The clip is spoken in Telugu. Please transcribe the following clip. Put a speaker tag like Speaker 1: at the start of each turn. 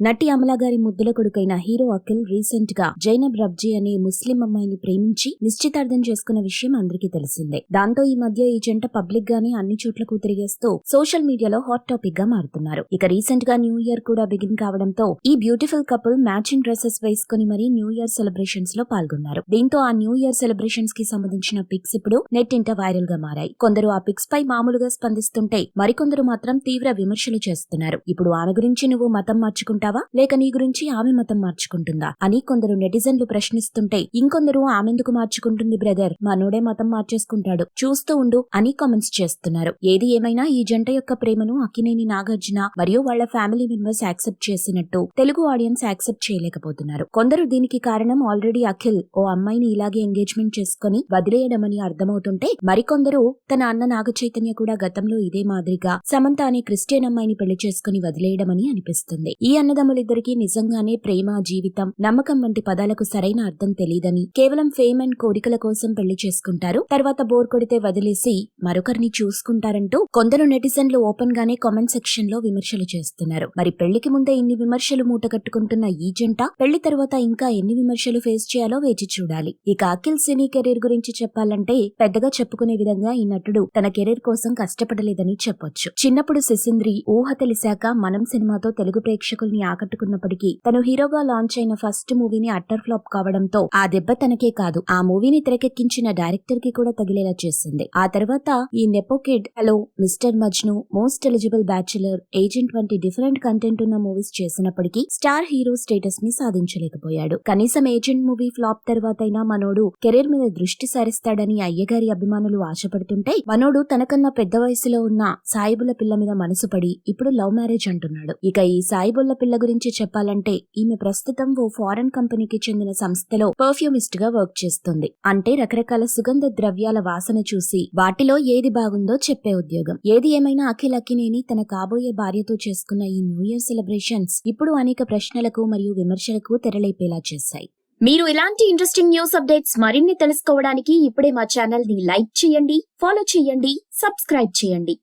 Speaker 1: నటి అమలా గారి ముద్దుల కొడుకైన హీరో అఖిల్ రీసెంట్గా జైనబ్ రబ్జీ అనే ముస్లిం అమ్మాయిని ప్రేమించి నిశ్చితార్థం చేసుకున్న విషయం అందరికీ తెలిసిందే. దాంతో ఈ మధ్య ఈ జంట పబ్లిక్ గానే అన్ని చోట్లకు తిరిగేస్తూ సోషల్ మీడియాలో హాట్ టాపిక్గా మారుతున్నారు. ఇక రీసెంట్గా న్యూ ఇయర్ కూడా బిగిన్ కావడంతో ఈ బ్యూటిఫుల్ కపుల్ మ్యాచింగ్ డ్రెస్సెస్ వేసుకుని మరీ న్యూ ఇయర్ సెలబ్రేషన్స్లో పాల్గొన్నారు. దీంతో ఆ న్యూ ఇయర్ సెలబ్రేషన్స్కి సంబంధించిన పిక్స్ ఇప్పుడు నెట్ ఇంట వైరల్గా మారాయి. కొందరు ఆ పిక్స్ పై మామూలుగా స్పందిస్తుంటే మరికొందరు మాత్రం తీవ్ర విమర్శలు చేస్తున్నారు. ఇప్పుడు ఆమె గురించి నువ్వు మతం మార్చుకుంటా మార్చుకుంటావా లేక నీ గురించి ఆమె మతం మార్చుకుంటుందా? అని కొందరు నెటిజన్లు ప్రశ్నిస్తుంటే ఇంకొందరు ఆమెందుకు మార్చుకుంటుంది బ్రదర్? మనోడే మతం మార్చేసుకుంటాడు. చూస్తూ ఉండు అని కామెంట్స్ చేస్తున్నారు. ఏది ఏమైనా ఈ జంట యొక్క ప్రేమను అక్కినేని నాగార్జున మరియు వాళ్ళ ఫ్యామిలీ మెంబర్స్ యాక్సెప్ట్ చేసినట్టు తెలుగు ఆడియన్స్ యాక్సెప్ట్ చేయలేకపోతున్నారు. కొందరు దీనికి కారణం ఆల్రెడీ అఖిల్. ఓ అమ్మాయిని ఇలాగే ఎంగేజ్మెంట్ చేసుకుని వదిలేయడమని అర్థమవుతుంటే మరికొందరు తన అన్న నాగ చైతన్య కూడా గతంలో ఇదే మాదిరిగా సమంత అనే క్రిస్టియన్ అమ్మాయిని పెళ్ళి చేసుకుని వదిలేయడమని అనిపిస్తుంది. ఈ అన్నదమ్ములిద్దరికీ నిజంగానే ప్రేమ జీవితం నమ్మకం వంటి పదాలకు సరైన అర్థం తెలియదని కేవలం ఫేమ్ అండ్ కోరికల కోసం పెళ్ళి చేసుకుంటారు. తర్వాత బోర్ కొడితే వదిలేసి మరొకరిని చూసుకుంటారంటూ కొందరు నెటిజన్లు ఓపెన్ గానే కామెంట్ సెక్షన్లో విమర్శలు చేస్తున్నారు. మరి పెళ్ళికి ముందే ఇన్ని విమర్శలు మూటగట్టుకుంటున్న ఈ జంట పెళ్ళి తర్వాత ఇంకా ఎన్ని విమర్శలు ఫేస్ చేయాలో వేచి చూడాలి. ఇక అఖిల్ సినీ కెరీర్ గురించి చెప్పాలంటే పెద్దగా చెప్పుకునే విధంగా ఈ నటుడు తన కెరీర్ కోసం కష్టపడలేదని చెప్పొచ్చు. చిన్నప్పుడు శిశింద్రి ఊహ తెలిసాక మనం సినిమాతో తెలుగు ప్రేక్షకుల్ని ఆకట్టుకున్నప్పటికీ తను హీరోగా లాంచ్ అయిన ఫస్ట్ మూవీని అట్టర్ ఫ్లాప్ కావడంతో ఆ దెబ్బ తనకే కాదు ఆ మూవీని తెరకెక్కించిన డైరెక్టర్కి కూడా తగిలేలా చేసింది. ఆ తర్వాత ఈ nepo kid hello mister Majnu most eligible bachelor agent వంటి డిఫరెంట్ కంటెంట్ ఉన్న మూవీస్ చేసినప్పటికీ స్టార్ హీరో స్టేటస్ని సాధించలేకపోయాడు. కనీసం ఏజెంట్ మూవీ ఫ్లాప్ తర్వాతైనా మనోడు కెరీర్ మీద దృష్టి సారిస్తాడని అయ్యగారి అభిమానులు ఆశపడుతుంటే మనోడు తనకన్నా పెద్ద వయసులో ఉన్న సాయిబుల పిల్ల మీద మనసు పడి ఇప్పుడు లవ్ మ్యారేజ్ అంటున్నాడు. ఇక ఈ సాయిబుల్ల పిల్ల గురించి చెప్పాలంటే ఈమె ప్రస్తుతం ఓ ఫారెన్ కంపెనీకి చెందిన సంస్థలో పర్ఫ్యూమిస్ట్గా వర్క్ చేస్తుంది. అంటే రకరకాల సుగంధ ద్రవ్యాల వాసన చూసి వాటిలో ఏది బాగుందో చెప్పే ఉద్యోగం. ఏది ఏమైనా అఖిల్ అక్కినేని తన కాబోయే భార్యతో చేసుకున్న ఈ న్యూ ఇయర్ సెలబ్రేషన్స్ ఇప్పుడు అనేక ప్రశ్నలకు మరియు విమర్శలకు తెరలేపేలా చేశాయి. మీరు ఇలాంటి ఇంట్రెస్టింగ్ న్యూస్ అప్డేట్స్ మరిన్ని తెలుసుకోవడానికి ఇప్పుడే మా ఛానల్ని లైక్ చేయండి ఫాలో చేయండి సబ్స్క్రైబ్ చేయండి.